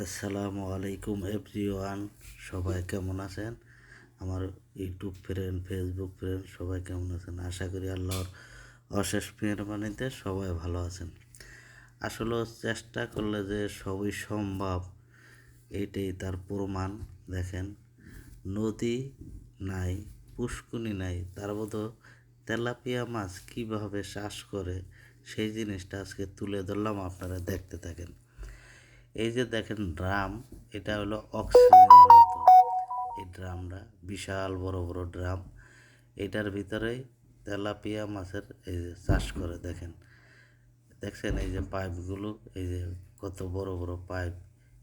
আসসালামু আলাইকুম এভরিওয়ান, সবাই কেমন আছেন? আমার ইউটিউব ফ্রেন্ড ফেসবুক ফ্রেন্ড সবাই কেমন আছেন? আশা করি আল্লাহর অশেষ মেহরবানিতে সবাই ভালো আছেন। আসলে চেষ্টা করলে যে সবই সম্ভব এইটাই তার প্রমাণ। দেখেন, নদী নাই পুষ্কুনি নাই, তার মতো তেলাপিয়া মাছ কীভাবে চাষ করে, সেই জিনিসটা আজকে তুলে ধরলাম, আপনারা দেখতে থাকেন। এই যে দেখেন ড্রাম, এটা হলো অক্সিজেন এই ড্রামটা বিশাল বড় বড় ড্রাম। এটার ভিতরেই তেলাপিয়া মাছের এই যে চাষ করে, দেখেন। দেখছেন এই যে পাইপগুলো, এই যে কত বড় বড় পাইপ।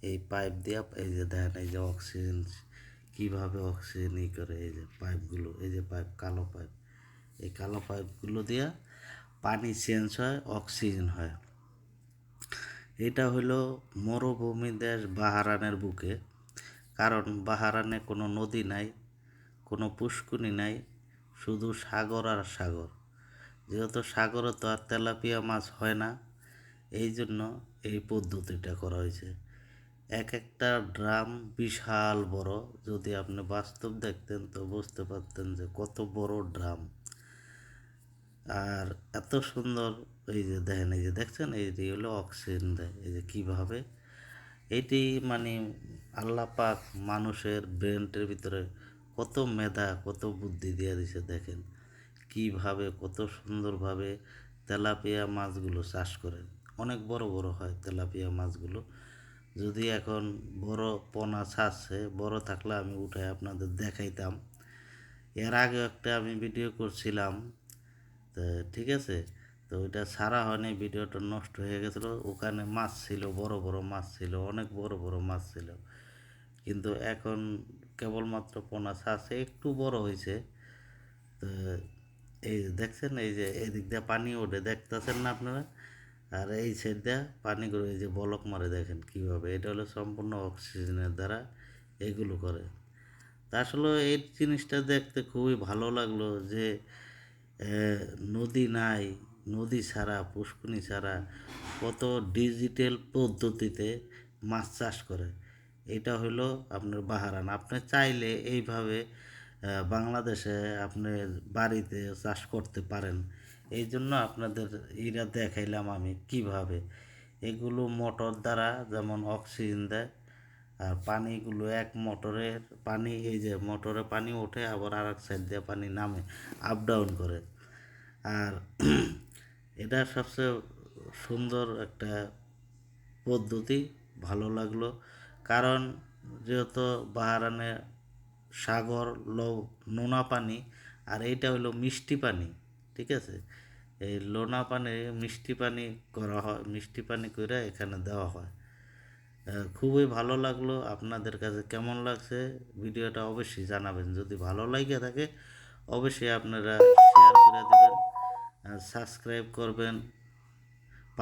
এই পাইপ দিয়া এই যে দেখেন, এই যে অক্সিজেন, কীভাবে অক্সিজেন ই করে এই যে পাইপগুলো, এই যে পাইপ, কালো পাইপ। এই কালো পাইপগুলো দিয়ে পানি চেঞ্জ হয়, অক্সিজেন হয়। এটা হলো মরুভূমি দেশ বাহারানের বুকে। কারণ বাহারানে কোনো নদী নাই, কোনো পুষ্কুনি নাই, শুধু সাগর আর সাগর। যেহেতু সাগরে তো আর তেলাপিয়া মাছ হয় না, এই জন্য এই পদ্ধতিটা করা হয়েছে। এক একটা ড্রাম বিশাল বড়, যদি আপনি বাস্তব দেখতেন তো বুঝতে পারতেন যে কত বড় ড্রাম। আর এত সুন্দর এই যে দেখেন, এই যে দেখছেন, এই যে হলো অক্সিজেন দেয়, এই যে কীভাবে? এটি মানে আল্লাহ পাক মানুষের ব্রেনটের ভিতরে কত মেধা, কত বুদ্ধি দিয়ে দিছে, দেখেন। কীভাবে, কত সুন্দরভাবে তেলাপিয়া মাছগুলো চাষ করে অনেক বড় বড় হয় তেলাপিয়া মাছগুলো। যদি এখন বড় পোনা ছাড়ছে, বড় থাকলে আমি উঠে আপনাদের দেখাইতাম। এর আগে একটা আমি ভিডিও করছিলাম ঠিক আছে। তো ওইটা সারা হয়নি, ভিডিওটা নষ্ট হয়ে গেছিল। ওখানে মাছ ছিল, বড় বড় মাছ ছিল, অনেক বড় বড় মাছ ছিল। কিন্তু এখন কেবলমাত্র পোনা ছাড়ছে একটু বড় হয়েছে তো এই দেখছেন, এই যে এদিক দিয়ে পানি ওঠে, দেখতেছেন না আপনারা? আর এই সাইড দিয়ে পানিগুলো এই যে বলক মারে, দেখেন কীভাবে। এটা হলো সম্পূর্ণ অক্সিজেনের দ্বারা এগুলো করে। তা আসলে এই জিনিসটা দেখতে খুবই ভালো লাগল যে নদী নাই, নদী ছাড়া পুষ্কুনি ছাড়া কত ডিজিটাল পদ্ধতিতে মাছ চাষ করে। এটা হলো আপনার বাহারান। আপনি চাইলে এইভাবে বাংলাদেশে আপনি বাড়িতে চাষ করতে পারেন। এই জন্য আপনাদের এরা দেখাইলাম আমি কীভাবে। এগুলো মোটর দ্বারা যেমন অক্সিজেন দেয় আর পানিগুলো এক মোটরের পানি, এই যে মোটরে পানি ওঠে, আবার আর এক সাইড দিয়ে পানি নামে আপ ডাউন করে। আর এটা সবচেয়ে সুন্দর একটা পদ্ধতি, ভালো লাগল। কারণ যেহেতু বাহারানে সাগর লো নোনা পানি, আর এইটা হলো মিষ্টি পানি, ঠিক আছে? এই লোনা পানি, মিষ্টি পানি করা হয়, মিষ্টি পানি করে এখানে দেওয়া হয়। খুবই ভালো লাগল আপনাদের কাছে কেমন লাগছে ভিডিওটা অবশ্যই জানাবেন। যদি ভালো লাগে থাকে, অবশ্যই আপনারা শেয়ার করে দেবেন সাবস্ক্রাইব করবেন।